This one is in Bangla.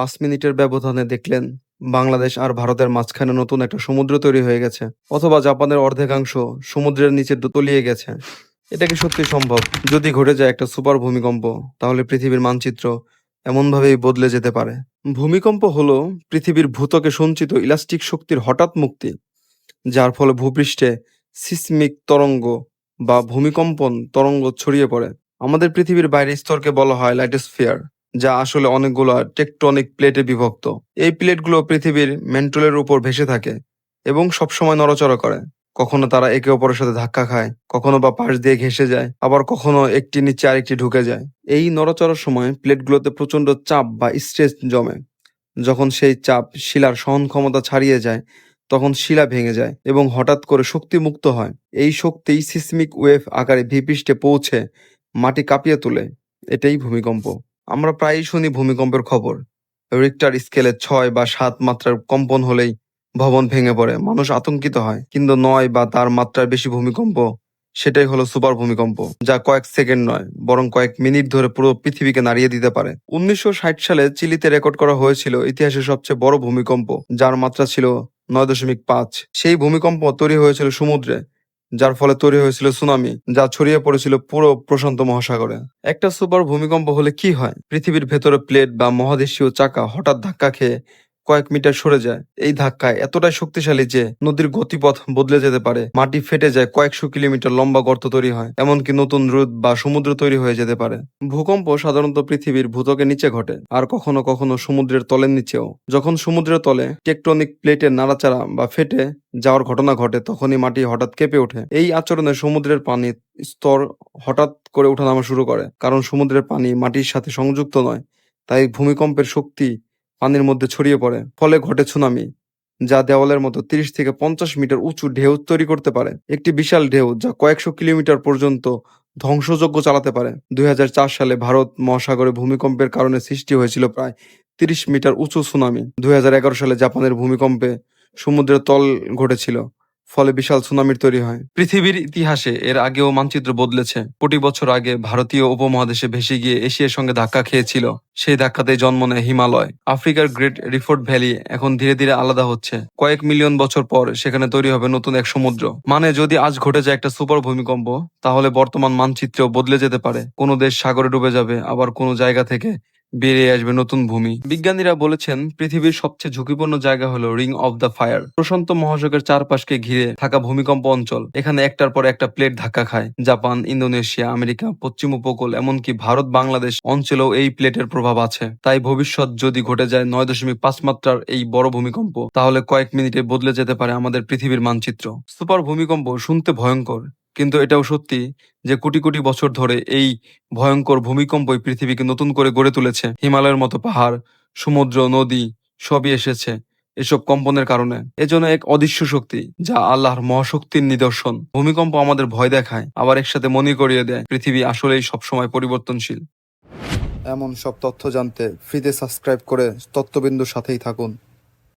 পাঁচ মিনিটের ব্যবধানে দেখলেন বাংলাদেশ আর ভারতের মাঝখানে নতুন একটা সমুদ্র তৈরি হয়ে গেছে, অথবা জাপানের অর্ধেকাংশ সমুদ্রের নিচে তলিয়ে গেছে। এটা কি সত্যি সম্ভব? যদি ঘটে যায় একটা সুপার ভূমিকম্প, তাহলে পৃথিবীর মানচিত্র এমনভাবেই বদলে যেতে পারে। ভূমিকম্প হলো পৃথিবীর ভূতকে সঞ্চিত ইলাস্টিক শক্তির হঠাৎ মুক্তি, যার ফলে ভূপৃষ্ঠে সিসমিক তরঙ্গ বা ভূমিকম্পন তরঙ্গ ছড়িয়ে পড়ে। আমাদের পৃথিবীর বাইরের স্তরকে বলা হয় লাইটোস্ফিয়ার। যা আসলে অনেকগুলো টেকটনিক প্লেটে বিভক্ত। এই প্লেটগুলো পৃথিবীর মেন্টলের উপর ভেসে থাকে এবং সবসময় নড়াচড়া করে। কখনো তারা একে অপরের সাথে ধাক্কা খায়, কখনো বা পাশ দিয়ে ঘেসে যায়, আবার কখনো একটি নিচে আরেকটি ঢুকে যায়। এই নড়াচড়ার সময় প্লেটগুলোতে প্রচণ্ড চাপ বা স্ট্রেস জমে। যখন সেই চাপ শিলার সহন ক্ষমতা ছাড়িয়ে যায়, তখন শিলা ভেঙে যায় এবং হঠাৎ করে শক্তি মুক্ত হয়। এই শক্তি সিসমিক ওয়েভ আকারে ভূপৃষ্ঠে পৌঁছে মাটি কাঁপিয়ে তোলে। এটাই ভূমিকম্প। আমরা প্রায়ই শুনি ভূমিকম্পের খবর। রিক্টার স্কেলে ছয় বা সাত মাত্রার কম্পন হলেই ভবন ভেঙে পড়ে। মানুষ আতঙ্কিত হয়, কিন্তু নয় বা তার মাত্রার বেশি ভূমিকম্প, সেটাই হলো সুপার ভূমিকম্প, যা কয়েক সেকেন্ড নয়, বরং কয়েক মিনিট ধরে পুরো পৃথিবীকে নাড়িয়ে দিতে পারে। উনিশশো ষাট সালে চিলিতে রেকর্ড করা হয়েছিল ইতিহাসের সবচেয়ে বড় ভূমিকম্প, যার মাত্রা ছিল নয় দশমিক পাঁচ। সেই ভূমিকম্প তৈরি হয়েছিল সমুদ্রে যার ফলে তৈরি হয়েছিল সুনামি, যা ছড়িয়ে পড়েছিল পুরো প্রশান্ত মহাসাগরে। একটা সুপার ভূমিকম্প হলে কি হয়? পৃথিবীর ভেতরে প্লেট বা মহাদেশীয় চাকা হঠাৎ ধাক্কা খেয়ে কয়েক মিটার সরে যায়। এই ধাক্কায় এতটাই শক্তিশালী যে নদীর গতিপথ বদলে যেতে পারে। মাটি ফেটে যায় কয়েকশো কিলোমিটার লম্বা গর্ত তৈরি হয়, এমনকি নতুন রোদ বা সমুদ্র তৈরি হয়ে যেতে পারে। ভূকম্প সাধারণত পৃথিবীর ভূতকের নিচে ঘটে, আর কখনো কখনো সমুদ্রের তলের নিচেও। যখন সমুদ্রের তলে টেকটনিক প্লেটের নাড়াচাড়া বা ফেটে যাওয়ার ঘটনা ঘটে, তখনই মাটি হঠাৎ কেঁপে ওঠে। এই আচরণে সমুদ্রের পানির স্তর হঠাৎ করে ওঠানামা শুরু করে, কারণ সমুদ্রের পানি মাটির সাথে সংযুক্ত নয়, তাই ভূমিকম্পের শক্তি পানির মধ্যে ছড়িয়ে পড়ে। ফলে ঘটে সুনামি যা দেওয়ালের মতো তিরিশ থেকে পঞ্চাশ মিটার উঁচু ঢেউ তৈরি করতে পারে। একটি বিশাল ঢেউ যা কয়েকশো কিলোমিটার পর্যন্ত ধ্বংসযজ্ঞ চালাতে পারে। দুই হাজার চার সালে ভারত মহাসাগরে ভূমিকম্পের কারণে সৃষ্টি হয়েছিল প্রায় তিরিশ মিটার উঁচু সুনামি দুই হাজার এগারো সালে জাপানের ভূমিকম্পে সমুদ্রের তল ঘটেছিল। ফলে বিশাল সুনামির তৈরি হয়। পৃথিবীর ইতিহাসে এর আগেও মানচিত্র বদলেছে। কোটি বছর আগে ভারতীয় উপমহাদেশে ভেসে গিয়ে এশিয়ার সঙ্গে ধাক্কা খেয়েছিল। সেই ধাক্কাতে জন্ম নেয় হিমালয়। আফ্রিকার গ্রেট রিফোর্ট ভ্যালি এখন ধীরে ধীরে আলাদা হচ্ছে। কয়েক মিলিয়ন বছর পর সেখানে তৈরি হবে নতুন এক সমুদ্র। মানে যদি আজ ঘটে যায় একটা সুপার ভূমিকম্প, তাহলে বর্তমান মানচিত্রেও বদলে যেতে পারে। কোনো দেশ সাগরে ডুবে যাবে, আবার কোনো জায়গা থেকে বেরিয়ে আসবে নতুন ভূমি। বিজ্ঞানীরা বলেছেন, পৃথিবীর সবচেয়ে ঝুঁকিপূর্ণ জায়গা হলো রিং অফ দ্য ফায়ার প্রশান্ত মহাসাগরের চারপাশকে ঘিরে থাকা ভূমিকম্প অঞ্চল। এখানে একটার পর একটা প্লেট ধাক্কা খায়। জাপান, ইন্দোনেশিয়া, আমেরিকা, পশ্চিম উপকূল, এমনকি ভারত, বাংলাদেশ অঞ্চলেও এই প্লেটের প্রভাব আছে। তাই ভবিষ্যৎ যদি ঘটে যায় নয় দশমিক পাঁচ মাত্রার এই বড় ভূমিকম্প, তাহলে কয়েক মিনিটে বদলে যেতে পারে আমাদের পৃথিবীর মানচিত্র। সুপার ভূমিকম্প শুনতে ভয়ঙ্কর। কিন্তু এটাও সত্যি যে কোটি কোটি বছর ধরে এই ভয়ঙ্কর ভূমিকম্পই পৃথিবীকে নতুন করে গড়ে তুলেছে। হিমালয়ের মতো পাহাড়, সমুদ্র, নদী সবই এসেছে এসব কম্পনের কারণে। এজন্য এক অদৃশ্য শক্তি যা আল্লাহর মহাশক্তির নিদর্শন। ভূমিকম্প আমাদের ভয় দেখায়, আবার একসাথে মনে করিয়ে দেয়। পৃথিবী আসলেই সবসময় পরিবর্তনশীল। এমন সব তথ্য জানতে ফ্রিতে সাবস্ক্রাইব করে তত্ত্ববিন্দুর সাথেই থাকুন।